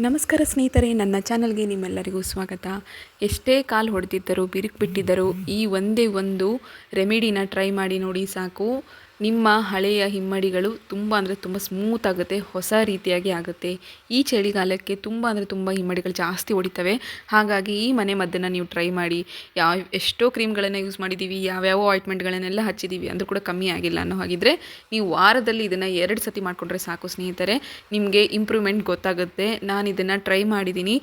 ನಮಸ್ಕಾರ ಸ್ನೇಹಿತರೆ, ನನ್ನ ಚಾನಲ್ಗೆ ನಿಮ್ಮೆಲ್ಲರಿಗೂ ಸ್ವಾಗತ. ಎಷ್ಟೇ ಕಾಲು ಹೊಡೆದಿದ್ದರೂ, ಬಿರುಕು ಬಿಟ್ಟಿದ್ದರೂ ಈ ಒಂದೇ ಒಂದು ರೆಮಿಡಿನ ಟ್ರೈ ಮಾಡಿ ನೋಡಿ ಸಾಕು. ನಿಮ್ಮ ಹಳೆಯ ಹಿಮ್ಮಡಿಗಳು ತುಂಬ ಅಂದರೆ ತುಂಬ ಸ್ಮೂತ್ ಆಗುತ್ತೆ, ಹೊಸ ರೀತಿಯಾಗಿ ಆಗುತ್ತೆ. ಈ ಚಳಿಗಾಲಕ್ಕೆ ತುಂಬ ಅಂದರೆ ತುಂಬ ಹಿಮ್ಮಡಿಗಳು ಜಾಸ್ತಿ ಹೊಡಿತವೆ. ಹಾಗಾಗಿ ಈ ಮನೆ ಮದ್ದನ್ನು ನೀವು ಟ್ರೈ ಮಾಡಿ. ಯಾವ, ಎಷ್ಟೋ ಕ್ರೀಮ್ಗಳನ್ನು ಯೂಸ್ ಮಾಡಿದ್ದೀವಿ ಯಾವ್ಯಾವ ಆಯಿಂಟ್ಮೆಂಟ್ಗಳನ್ನೆಲ್ಲ ಹಚ್ಚಿದ್ದೀವಿ ಅಂದರೂ ಕೂಡ ಕಮ್ಮಿ ಆಗಿಲ್ಲ ಅನ್ನೋ ಹಾಗಿದ್ರೆ ನೀವು ವಾರದಲ್ಲಿ ಇದನ್ನು ಎರಡು ಸತಿ ಮಾಡಿಕೊಂಡ್ರೆ ಸಾಕು ಸ್ನೇಹಿತರೆ. ನಿಮಗೆ ಇಂಪ್ರೂವ್ಮೆಂಟ್ ಗೊತ್ತಾಗುತ್ತೆ. ನಾನು ಇದನ್ನು ಟ್ರೈ ಮಾಡಿದ್ದೀನಿ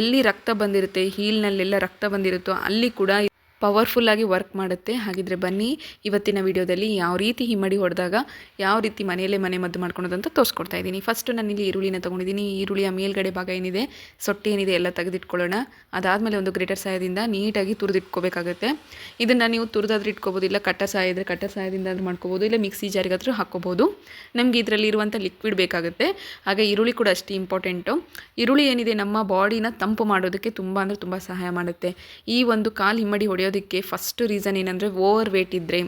ಎಲ್ಲಿ ರಕ್ತ ಬಂದಿರುತ್ತೆ ಹೀಲ್ನಲ್ಲೆಲ್ಲ ರಕ್ತ ಬಂದಿರುತ್ತೋ ಅಲ್ಲಿ ಕೂಡ ಪವರ್ಫುಲ್ಲಾಗಿ ವರ್ಕ್ ಮಾಡುತ್ತೆ. ಹಾಗಿದ್ರೆ ಬನ್ನಿ, ಇವತ್ತಿನ ವಿಡಿಯೋದಲ್ಲಿ ಯಾವ ರೀತಿ ಹಿಮ್ಮಡಿ ಹೊಡೆದಾಗ ಯಾವ ರೀತಿ ಮನೆಯಲ್ಲೇ ಮನೆ ಮದ್ದು ಮಾಡ್ಕೊಳೋದಂತ ತೋರಿಸ್ಕೊಡ್ತಾ ಇದ್ದೀನಿ. ಫಸ್ಟು ನಾನಿಲ್ಲಿ ಈರುಳ್ಳಿನ ತೊಗೊಂಡಿದ್ದೀನಿ. ಈರುಳ್ಳಿಯ ಮೇಲ್ಗಡೆ ಭಾಗ ಏನಿದೆ, ಸೊಟ್ಟೆ ಏನಿದೆ ಎಲ್ಲ ತೆಗೆದಿಟ್ಕೊಳ್ಳೋಣ. ಅದಾದಮೇಲೆ ಒಂದು ಗ್ರೇಟರ್ ಸಹಾಯದಿಂದ ನೀಟಾಗಿ ತುರಿದಿಟ್ಕೋಬೇಕಾಗುತ್ತೆ. ಇದನ್ನು ನೀವು ತುರಿದಾದ್ರೂ ಇಟ್ಕೋಬೋದು, ಇಲ್ಲ ಕಟ್ಟ ಸಹಾಯ ಇದ್ದರೆ ಕಟ್ಟ ಸಹಾಯದಿಂದ ಅದು ಮಾಡ್ಕೋಬೋದು, ಇಲ್ಲ ಮಿಕ್ಸಿ ಜಾರಿಗಾದರೂ ಹಾಕ್ಕೋಬೋದು. ನಮಗೆ ಇದರಲ್ಲಿ ಇರುವಂಥ ಲಿಕ್ವಿಡ್ ಬೇಕಾಗುತ್ತೆ. ಹಾಗೆ ಈರುಳ್ಳಿ ಕೂಡ ಅಷ್ಟೇ ಇಂಪಾರ್ಟೆಂಟು ಈರುಳ್ಳಿ ಏನಿದೆ, ನಮ್ಮ ಬಾಡಿನ ತಂಪು ಮಾಡೋದಕ್ಕೆ ತುಂಬ ಅಂದರೆ ತುಂಬ ಸಹಾಯ ಮಾಡುತ್ತೆ. ಈ ಒಂದು ಕಾಲು ಹಿಮ್ಮಡಿ ಹೊಡೆಯೋದು ಹೊಡೆಯೋದಕ್ಕೆ ಫಸ್ಟ್ ರೀಸನ್ ಏನಂದರೆ ಓವರ್ ವೇಟ್ ಇದ್ದರೆ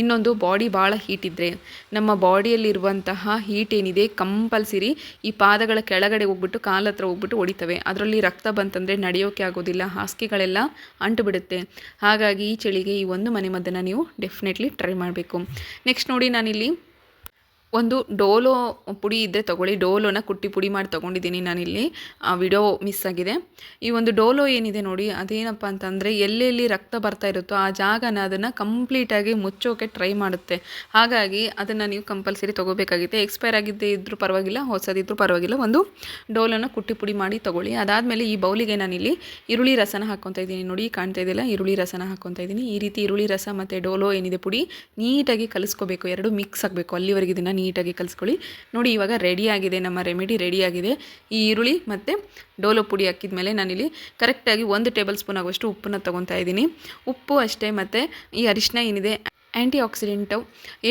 ಇನ್ನೊಂದು ಬಾಡಿ ಭಾಳ ಹೀಟ್ ಇದ್ದರೆ ನಮ್ಮ ಬಾಡಿಯಲ್ಲಿರುವಂತಹ ಹೀಟ್ ಏನಿದೆ ಕಂಪಲ್ಸರಿ ಈ ಪಾದಗಳ ಕೆಳಗಡೆ ಹೋಗ್ಬಿಟ್ಟು ಕಾಲ ಹತ್ರ ಹೋಗ್ಬಿಟ್ಟು ಒಡಿತವೆ ಅದರಲ್ಲಿ ರಕ್ತ ಬಂತಂದರೆ ನಡೆಯೋಕೆ ಆಗೋದಿಲ್ಲ, ಹಾಸಿಗೆಗಳೆಲ್ಲ ಅಂಟು ಬಿಡುತ್ತೆ ಹಾಗಾಗಿ ಈ ಚಳಿಗೆ ಈ ಒಂದು ಮನೆ ಮದ್ದನ್ನು ನೀವು ಡೆಫಿನೆಟ್ಲಿ ಟ್ರೈ ಮಾಡಬೇಕು. ನೆಕ್ಸ್ಟ್ ನೋಡಿ ನಾನಿಲ್ಲಿ ಒಂದು ಡೋಲೋ ಪುಡಿ ಇದ್ದರೆ ತೊಗೊಳ್ಳಿ. ಡೋಲೋನ ಕುಟ್ಟಿ ಪುಡಿ ಮಾಡಿ ತೊಗೊಂಡಿದ್ದೀನಿ ನಾನಿಲ್ಲಿ. ಆ ವಿಡಿಯೋ ಮಿಸ್ ಆಗಿದೆ. ಈ ಒಂದು ಡೋಲೋ ಏನಿದೆ ನೋಡಿ, ಅದೇನಪ್ಪ ಅಂತಂದರೆ ಎಲ್ಲೆಲ್ಲಿ ರಕ್ತ ಬರ್ತಾ ಇರುತ್ತೋ ಆ ಜಾಗನ ಅದನ್ನು ಕಂಪ್ಲೀಟಾಗಿ ಮುಚ್ಚೋಕೆ ಟ್ರೈ ಮಾಡುತ್ತೆ. ಹಾಗಾಗಿ ಅದನ್ನು ನೀವು ಕಂಪಲ್ಸರಿ ತೊಗೋಬೇಕಾಗುತ್ತೆ. ಎಕ್ಸ್ಪೈರ್ ಆಗಿದ್ದೇ ಇದ್ದರೂ ಪರವಾಗಿಲ್ಲ ಹೊಸದಿದ್ದರೂ ಪರವಾಗಿಲ್ಲ. ಒಂದು ಡೋಲೋನ ಕುಟ್ಟಿ ಪುಡಿ ಮಾಡಿ ತೊಗೊಳ್ಳಿ. ಅದಾದಮೇಲೆ ಈ ಬೌಲಿಗೆ ನಾನಿಲ್ಲಿ ಈರುಳ್ಳಿ ರಸನ ಹಾಕ್ಕೊತಾ ಇದ್ದೀನಿ. ನೋಡಿ, ಕಾಣ್ತಾ ಇದೆಯಲ್ಲ, ಈರುಳ್ಳಿ ರಸನ ಹಾಕ್ಕೊತಾ ಇದ್ದೀನಿ. ಈ ರೀತಿ ಈರುಳ್ಳಿ ರಸ ಮತ್ತು ಡೋಲೋ ಏನಿದೆ ಪುಡಿ ನೀಟಾಗಿ ಕಲಿಸ್ಕೋಬೇಕು. ಎರಡು ಮಿಕ್ಸ್ ಆಗಬೇಕು ಅಲ್ಲಿವರೆಗೆ ಇದನ್ನು ನೀಟಾಗಿ ಕಲಿಸ್ಕೊಳ್ಳಿ. ನೋಡಿ, ಇವಾಗ ರೆಡಿಯಾಗಿದೆ ನಮ್ಮ ರೆಮಿಡಿ ರೆಡಿಯಾಗಿದೆ ಈ ಈರುಳ್ಳಿ ಮತ್ತು ಡೋಲೋ ಪುಡಿ ಹಾಕಿದ ಮೇಲೆ ನಾನಿಲ್ಲಿ ಕರೆಕ್ಟಾಗಿ ಒಂದು ಟೇಬಲ್ ಸ್ಪೂನ್ ಆಗುವಷ್ಟು ಉಪ್ಪನ್ನು ತೊಗೊತಾ ಇದ್ದೀನಿ. ಉಪ್ಪು ಅಷ್ಟೇ ಮತ್ತು ಈ ಅರಿಶಿನ ಏನಿದೆ ಆ್ಯಂಟಿ ಆಕ್ಸಿಡೆಂಟು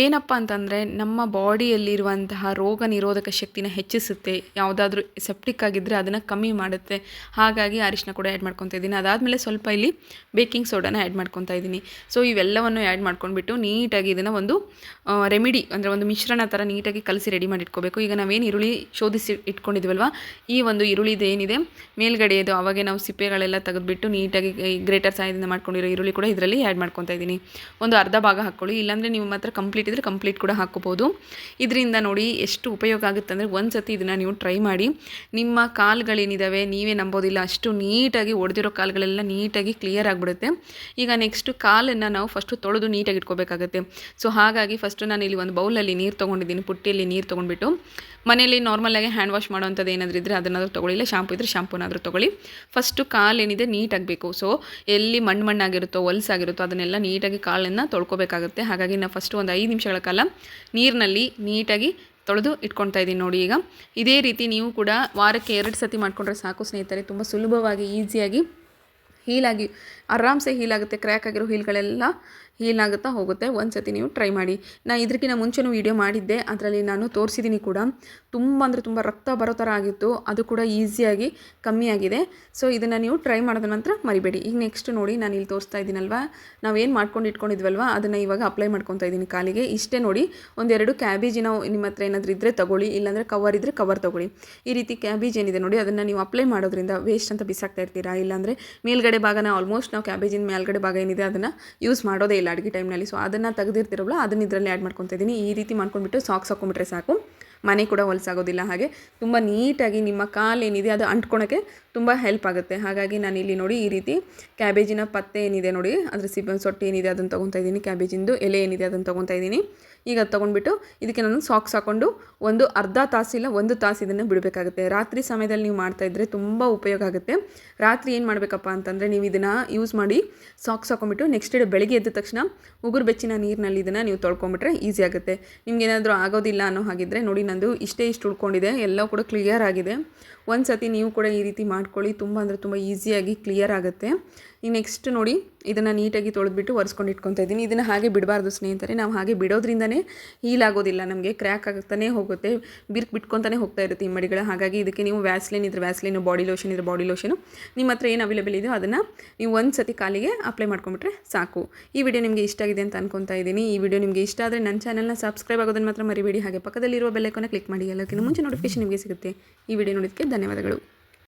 ಏನಪ್ಪ ಅಂತಂದರೆ, ನಮ್ಮ ಬಾಡಿಯಲ್ಲಿರುವಂತಹ ರೋಗ ನಿರೋಧಕ ಶಕ್ತಿನ ಹೆಚ್ಚಿಸುತ್ತೆ. ಯಾವುದಾದ್ರೂ ಸೆಪ್ಟಿಕ್ ಆಗಿದ್ದರೆ ಅದನ್ನು ಕಮ್ಮಿ ಮಾಡುತ್ತೆ. ಹಾಗಾಗಿ ಅರಿಶಿನ ಕೂಡ ಆ್ಯಡ್ ಮಾಡ್ಕೊತಾ ಇದ್ದೀನಿ. ಅದಾದಮೇಲೆ ಸ್ವಲ್ಪ ಇಲ್ಲಿ ಬೇಕಿಂಗ್ ಸೋಡಾನ ಆ್ಯಡ್ ಮಾಡ್ಕೊತಾ ಇದ್ದೀನಿ. ಸೊ ಇವೆಲ್ಲವನ್ನು ಆ್ಯಡ್ ಮಾಡ್ಕೊಂಡ್ಬಿಟ್ಟು ನೀಟಾಗಿ ಇದನ್ನು ಒಂದು ರೆಮಿಡಿ ಅಂದರೆ ಒಂದು ಮಿಶ್ರಣ ಥರ ನೀಟಾಗಿ ಕಲಸಿ ರೆಡಿ ಮಾಡಿ ಇಟ್ಕೋಬೇಕು. ಈಗ ನಾವೇನು ಈರುಳ್ಳಿ ಶೋಧಿಸಿ ಇಟ್ಕೊಂಡಿದ್ವಲ್ವ? ಈ ಒಂದು ಈರುಳ್ಳಿದು ಏನಿದೆ? ಮೇಲ್ಗಡೆಯದು ಅವಾಗೆ ನಾವು ಸಿಪ್ಪೆಗಳೆಲ್ಲ ತೆಗೆದುಬಿಟ್ಟು ನೀಟಾಗಿ ಗ್ರೇಟರ್ ಸಹಾಯದಿಂದ ಮಾಡ್ಕೊಂಡಿರೋ ಈರುಳ್ಳಿ ಕೂಡ ಇದರಲ್ಲಿ ಆ್ಯಡ್ ಮಾಡ್ಕೊತಾ ಇದ್ದೀನಿ. ಒಂದು ಅರ್ಧ ಭಾಗ ಹಾಕ್ಕೊಳ್ಳಿ ಇಲ್ಲಾಂದರೆ ನೀವು ಮಾತ್ರ ಕಂಪ್ಲೀಟ್ ಇದ್ದರೆ ಕಂಪ್ಲೀಟ್ ಕೂಡ ಹಾಕ್ಕೋಬೋದು. ಇದರಿಂದ ನೋಡಿ ಎಷ್ಟು ಉಪಯೋಗ ಆಗುತ್ತೆ ಅಂದರೆ ಒಂದು ಸತಿ ಇದನ್ನು ನೀವು ಟ್ರೈ ಮಾಡಿ. ನಿಮ್ಮ ಕಾಲುಗಳೇನಿದ್ದಾವೆ ನೀವೇ ನಂಬೋದಿಲ್ಲ, ಅಷ್ಟು ನೀಟಾಗಿ ಒಡೆದಿರೋ ಕಾಲುಗಳೆಲ್ಲ ನೀಟಾಗಿ ಕ್ಲಿಯರ್ ಆಗಿಬಿಡುತ್ತೆ. ಈಗ ನೆಕ್ಸ್ಟು ಕಾಲನ್ನು ನಾವು ಫಸ್ಟು ತೊಳೆದು ನೀಟಾಗಿ ಇಟ್ಕೋಬೇಕಾಗುತ್ತೆ. ಸೊ ಹಾಗಾಗಿ ಫಸ್ಟು ನಾನು ಇಲ್ಲಿ ಒಂದು ಬೌಲಲ್ಲಿ ನೀರು ತೊಗೊಂಡಿದ್ದೀನಿ, ಪುಟ್ಟಿಯಲ್ಲಿ ನೀರು ತೊಗೊಂಡ್ಬಿಟ್ಟು. ಮನೆಯಲ್ಲಿ ನಾರ್ಮಲಾಗಿ ಹ್ಯಾಂಡ್ ವಾಶ್ ಮಾಡೋವಂಥದ್ದು ಏನಾದರೂ ಇದ್ದರೆ ಅದನ್ನಾದರೂ ತೊಗೊಳ್ಳಿ, ಇಲ್ಲ ಶಾಂಪು ಇದ್ದರೆ ಶಾಂಪೂನಾದರೂ ತೊಗೊಳ್ಳಿ. ಫಸ್ಟು ಕಾಲು ಏನಿದೆ ನೀಟಾಗಬೇಕು. ಸೊ ಎಲ್ಲಿ ಮಣ್ಣು ಮಣ್ಣಾಗಿರುತ್ತೋ, ಹೊಲ್ಸಾಗಿರುತ್ತೋ ಅದನ್ನೆಲ್ಲ ನೀಟಾಗಿ ಕಾಲನ್ನು ತೊಳ್ಕೊಬೇಕಾಗುತ್ತೆ. ಹಾಗಾಗಿ ನಾವು ಫಸ್ಟು ಒಂದು ಐದು ನಿಮಿಷಗಳ ಕಾಲ ನೀರಿನಲ್ಲಿ ನೀಟಾಗಿ ತೊಳೆದು ಇಟ್ಕೊಳ್ತಾ ಇದ್ದೀನಿ ನೋಡಿ ಈಗ. ಇದೇ ರೀತಿ ನೀವು ಕೂಡ ವಾರಕ್ಕೆ ಎರಡು ಸತಿ ಮಾಡಿಕೊಂಡ್ರೆ ಸಾಕು ಸ್ನೇಹಿತರೆ. ತುಂಬ ಸುಲಭವಾಗಿ ಈಸಿಯಾಗಿ ಹೀಲಾಗಿ ಆರಾಮ್ಸೆ ಹೀಲಾಗುತ್ತೆ ಕ್ರ್ಯಾಕ್ ಆಗಿರೋ ಹೀಲ್ಗಳೆಲ್ಲ ಹೀಲ್ ಆಗುತ್ತಾ ಹೋಗುತ್ತೆ. ಒಂದು ಸತಿ ನೀವು ಟ್ರೈ ಮಾಡಿ. ನಾನು ಇದಕ್ಕಿಂತ ಮುಂಚೆನೂ ವೀಡಿಯೋ ಮಾಡಿದ್ದೆ. ಅದರಲ್ಲಿ ನಾನು ತೋರಿಸಿದ್ದೀನಿ ಕೂಡ. ತುಂಬ ಅಂದರೆ ತುಂಬ ರಕ್ತ ಬರೋ ಥರ ಆಗಿತ್ತು. ಅದು ಕೂಡ ಈಸಿಯಾಗಿ ಕಮ್ಮಿ ಆಗಿದೆ. ಸೊ ಇದನ್ನು ನೀವು ಟ್ರೈ ಮಾಡಿದ ನಂತರ ಮರಿಬೇಡಿ. ಈಗ ನೆಕ್ಸ್ಟ್ ನೋಡಿ ನಾನು ಇಲ್ಲಿ ತೋರಿಸ್ತಾ ಇದ್ದೀನಲ್ವ? ನಾವೇನು ಮಾಡ್ಕೊಂಡು ಇಟ್ಕೊಂಡಿದ್ವಲ್ವ? ಅದನ್ನು ಇವಾಗ ಅಪ್ಲೈ ಮಾಡ್ಕೊತಾ ಇದ್ದೀನಿ ಕಾಲಿಗೆ. ಇಷ್ಟೇ ನೋಡಿ, ಒಂದೆರಡು ಕ್ಯಾಬೇಜಿನ ನಿಮ್ಮ ಹತ್ರ ಏನಾದರೂ ಇದ್ದರೆ ತೊಗೊಳ್ಳಿ. ಇಲ್ಲಾಂದರೆ ಕವರ್ ಇದ್ದರೆ ಕವರ್ ತೊಗೊಳ್ಳಿ. ಈ ರೀತಿ ಕ್ಯಾಬೇಜ್ ಏನಿದೆ ನೋಡಿ, ಅದನ್ನು ನೀವು ಅಪ್ಲೈ ಮಾಡೋದ್ರಿಂದ ವೇಸ್ಟ್ ಅಂತ ಬಿಸಾಕ್ತಾ ಇರ್ತೀರಾ? ಇಲ್ಲಾಂದರೆ ಮೇಲ್ಗಡೆ ಭಾಗನ ಆಲ್ಮೋಸ್ಟ್ ನಾವು ಕ್ಯಾಬೇಜಿನ ಮೇಲ್ಗಡೆ ಭಾಗ ಏನಿದೆ, ಅದನ್ನು ಯೂಸ್ ಮಾಡೋದೇ ಇಲ್ಲ. ಅಡುಗೆ ಟೈಮ್ನಲ್ಲಿ ಸೊ ಅದನ್ನು ತೆಗೆದಿರ್ತಿರಲ್ಲ ಅದನ್ನ ಇದರಲ್ಲಿ ಆ್ಯಡ್ ಮಾಡ್ಕೊತಾ ಇದ್ದೀನಿ ಈ ರೀತಿ ಮಾಡ್ಕೊಂಡ್ಬಿಟ್ಟು ಸಾಕ್ಸ್ ಹಾಕೊಂಡ್ಬಿಟ್ರೆ ಸಾಕು. ಮನೆ ಕೂಡ ಹೊಲಸಾಗೋದಿಲ್ಲ. ಹಾಗೆ ತುಂಬ ನೀಟಾಗಿ ನಿಮ್ಮ ಕಾಲು ಏನಿದೆ ಅದು ಅಂಟ್ಕೊಳಕ್ಕೆ ತುಂಬ ಹೆಲ್ಪ್ ಆಗುತ್ತೆ. ಹಾಗಾಗಿ ನಾನು ಇಲ್ಲಿ ನೋಡಿ ಈ ರೀತಿ ಕ್ಯಾಬೇಜಿನ ಪತ್ತೆ ಏನಿದೆ ನೋಡಿ ಅದ್ರ ಸಿಬ್ಬ ಸೊಟ್ಟೆ ಏನಿದೆ ಅದನ್ನು ತೊಗೊತಾ ಇದ್ದೀನಿ. ಕ್ಯಾಬೇಜಿಂದು ಎಲೆ ಏನಿದೆ ಅದನ್ನು ತೊಗೊತಾ ಇದ್ದೀನಿ. ಈಗ ಅದು ತೊಗೊಂಡ್ಬಿಟ್ಟು ಇದಕ್ಕೆ ನಾನು ಸಾಕ್ಸ್ ಹಾಕ್ಕೊಂಡು ಒಂದು ಅರ್ಧ ತಾಸಿಲ್ಲ ಒಂದು ತಾಸು ಇದನ್ನು ಬಿಡಬೇಕಾಗುತ್ತೆ. ರಾತ್ರಿ ಸಮಯದಲ್ಲಿ ನೀವು ಮಾಡ್ತಾಯಿದ್ರೆ ತುಂಬ ಉಪಯೋಗ ಆಗುತ್ತೆ. ರಾತ್ರಿ ಏನು ಮಾಡಬೇಕಪ್ಪ ಅಂತಂದರೆ ನೀವು ಇದನ್ನು ಯೂಸ್ ಮಾಡಿ ಸಾಕ್ಸ್ ಹಾಕೊಂಡ್ಬಿಟ್ಟು ನೆಕ್ಸ್ಟ್ ಡೇ ಬೆಳಗ್ಗೆ ಎದ್ದ ತಕ್ಷಣ ಉಗುರು ಬೆಚ್ಚಿನ ನೀರಿನಲ್ಲಿ ಇದನ್ನು ನೀವು ತೊಳ್ಕೊಂಬಿಟ್ರೆ ಈಸಿ ಆಗುತ್ತೆ. ನಿಮ್ಗೆ ಏನಾದರೂ ಆಗೋದಿಲ್ಲ ಅನ್ನೋ ಹಾಗಿದ್ರೆ ನೋಡಿ ನಂದು ಇಷ್ಟೇ ಇಷ್ಟು ಉಳ್ಕೊಂಡಿದೆ. ಎಲ್ಲ ಕೂಡ ಕ್ಲಿಯರ್ ಆಗಿದೆ. ಒಂದು ಸತಿ ನೀವು ಕೂಡ ಈ ರೀತಿ ಮಾಡ್ಕೊಳ್ಳಿ. ತುಂಬ ಅಂದರೆ ತುಂಬ ಈಸಿಯಾಗಿ ಕ್ಲಿಯರ್ ಆಗುತ್ತೆ. ನೆಕ್ಸ್ಟ್ ನೋಡಿ ಇದನ್ನು ನೀಟಾಗಿ ತೊಳೆದ್ಬಿಟ್ಟು ಒರೆಸ್ಕೊಂಡು ಇಟ್ಕೊತಾ ಇದ್ದೀನಿ. ಇದನ್ನು ಹಾಗೆ ಬಿಡಬಾರ್ದು ಸ್ನೇಹಿತರೆ. ನಾವು ಹಾಗೆ ಬಿಡೋದ್ರಿಂದನೇ ಹೀಲ್ ಆಗೋದಿಲ್ಲ. ನಮಗೆ ಕ್ರ್ಯಾಕ್ ಆಗ್ತಾನೆ ಹೋಗುತ್ತೆ. ಬಿರ್ಕ್ ಬಿಟ್ಕೊತಾನೆ ಹೋಗ್ತಾ ಇರುತ್ತೆ ಈ ಮಡಿಗಳ. ಹಾಗಾಗಿ ಇದಕ್ಕೆ ನೀವು ವ್ಯಾಸ್ಲಿನ್ ಇದ್ರೆ ವ್ಯಾಸ್ಲಿನ್ ಬಾಡಿ ಲೋಷನ್ ಇದ್ರೆ ಬಾಡಿ ಲೋಷನು ನಿಮ್ಮ ಹತ್ರ ಏನು ಅವೈಲೇಬಲ್ ಇದೆಯೋ ಅದನ್ನು ನೀವು ಒಂದು ಸತಿ ಕಾಲಿಗೆ ಅಪ್ಲೈ ಮಾಡ್ಕೊಂಬಿಟ್ರೆ ಸಾಕು. ಈ ವಿಡಿಯೋ ನಿಮಗೆ ಇಷ್ಟ ಆಗಿದೆ ಅಂತ ಅನ್ಕೊತಾ ಇದ್ದೀನಿ. ಈ ವಿಡಿಯೋ ನಿಮಗೆ ಇಷ್ಟ ಆದರೆ ನನ್ನ ಚಾನಲ್ನ ಸಬ್ಸ್ಕ್ರೈಬ್ ಆಗೋದನ್ನು ಮಾತ್ರ ಮರಿಬೇಡಿ. ಹಾಗೆ ಪಕ್ಕದಲ್ಲಿರುವ ಬೆಲ್ಲೈಕನ್ನ ಕ್ಲಿಕ್ ಮಾಡಿ. ಎಲ್ಲಕ್ಕಿಂತ ಮುಂಚೆ ನೋಟಿಫಿಕೇಶನ್ ನಿಮಗೆ ಸಿಗುತ್ತೆ. ಈ ವಿಡಿಯೋ ನೋಡೋದಕ್ಕೆ ಧನ್ಯವಾದಗಳು.